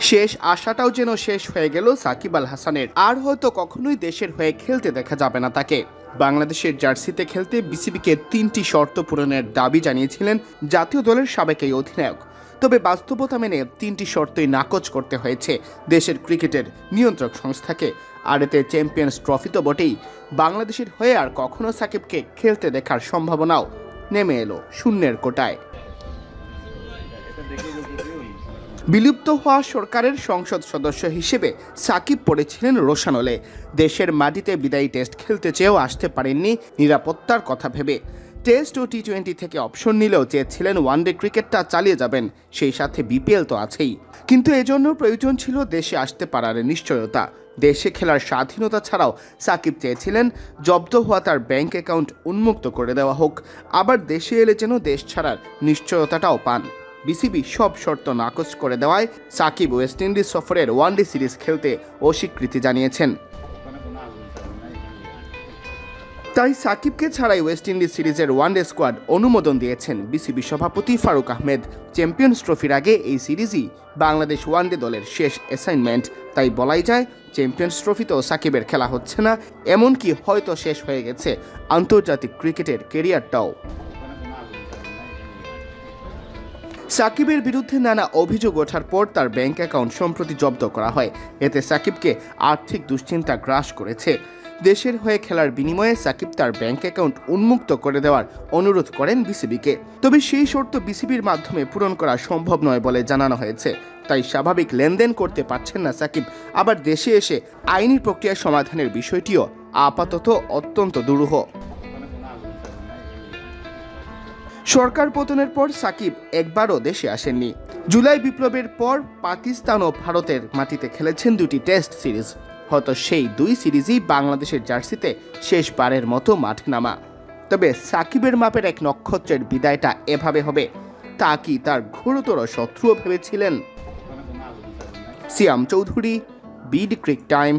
শেষ আশাটাও যেন শেষ হয়ে গেল সাকিব আল হাসানের। আর হয়তো কখনোই দেশের হয়ে খেলতে দেখা যাবে না তাকে। বাংলাদেশের জার্সিতে খেলতে বিসিবিকে তিনটি শর্ত পূরণের দাবি জানিয়েছিলেন জাতীয় দলের সাবেক এই অধিনায়ক। তবে বাস্তবতা মেনে তিনটি শর্তই নাকচ করতে হয়েছে দেশের ক্রিকেটের নিয়ন্ত্রক সংস্থাকে। আর এতে চ্যাম্পিয়ন্স ট্রফি তো বটেই। বাংলাদেশের হয়ে আর কখনো সাকিবকে খেলতে দেখার সম্ভাবনাও নেমে এলো শূন্যের কোটায়। বিলুপ্ত হওয়া সরকারের সংসদ সদস্য হিসেবে সাকিব পড়েছিলেন রোশানলে। দেশের মাটিতে বিদায়ী টেস্ট খেলতে চেয়েও আসতে পারেননি নিরাপত্তার কথা ভেবে। টেস্ট ও টি টোয়েন্টি থেকে অপশন নিলেও চেয়েছিলেন ওয়ানডে ক্রিকেটটা চালিয়ে যাবেন, সেই সাথে বিপিএল তো আছেই। কিন্তু এজন্য প্রয়োজন ছিল দেশে আসতে পারার নিশ্চয়তা। দেশে খেলার স্বাধীনতা ছাড়াও সাকিব চেয়েছিলেন জব্দ হওয়া তার ব্যাংক অ্যাকাউন্ট উন্মুক্ত করে দেওয়া হোক। আবার দেশে এলে যেন দেশ ছাড়ার নিশ্চয়তাটাও পান। বিসিবি সব শর্ত নাকচ করে দেওয়ায় সাকিব ওয়েস্ট ইন্ডিজ সফরের ওয়ানডে সিরিজ খেলতে অস্বীকৃতি জানিয়েছেন। তাই সাকিবকে ছাড়াই ওয়েস্ট ইন্ডিজ সিরিজের ওয়ানডে স্কোয়াড অনুমোদন দিয়েছেন বিসিবি সভাপতি ফারুক আহমেদ। চ্যাম্পিয়ন্স ট্রফির আগে এই সিরিজই বাংলাদেশ ওয়ানডে দলের শেষ অ্যাসাইনমেন্ট তাই বলাই যায়, চ্যাম্পিয়ন্স ট্রফিতেও সাকিবের খেলা হচ্ছে না, এমনকি হয়তো শেষ হয়ে গেছে আন্তর্জাতিক ক্রিকেটের কেরিয়ারটাও সাকিবের বিরুদ্ধে নানা অভিযোগ ওঠার পর তার ব্যাংক অ্যাকাউন্ট সম্প্রতি জব্দ করা হয়। এতে সাকিবকে আর্থিক দুশ্চিন্তা গ্রাস করেছে। দেশের হয়ে খেলার বিনিময়ে সাকিব তার ব্যাংক অ্যাকাউন্ট উন্মুক্ত করে দেওয়ার অনুরোধ করেন বিসিবিকে। তবে সেই শর্ত বিসিবির মাধ্যমে পূরণ করা সম্ভব নয় বলে জানানো হয়েছে। তাই স্বাভাবিক লেনদেন করতে পারছেন না সাকিব। আবার দেশে এসে আইনি প্রক্রিয়া সমাধানের বিষয়টিও আপাতত অত্যন্ত দুরূহ। সরকার পতনের পর সাকিব একবারও দেশে আসেননি। জুলাই বিপ্লবের পর পাকিস্তান ও ভারতের মাটিতে খেলেছেন দুটি টেস্ট সিরিজ। হয়তো সেই দুই সিরিজই বাংলাদেশের জার্সিতে শেষবারের মতো মাঠে নামা। তবে সাকিবের মাপের এক নক্ষত্রের বিদায়টা এভাবে হবে, তা কি তার ঘোরতর শত্রুও ভেবেছিলেন? Siam Chowdhury, BD cric time.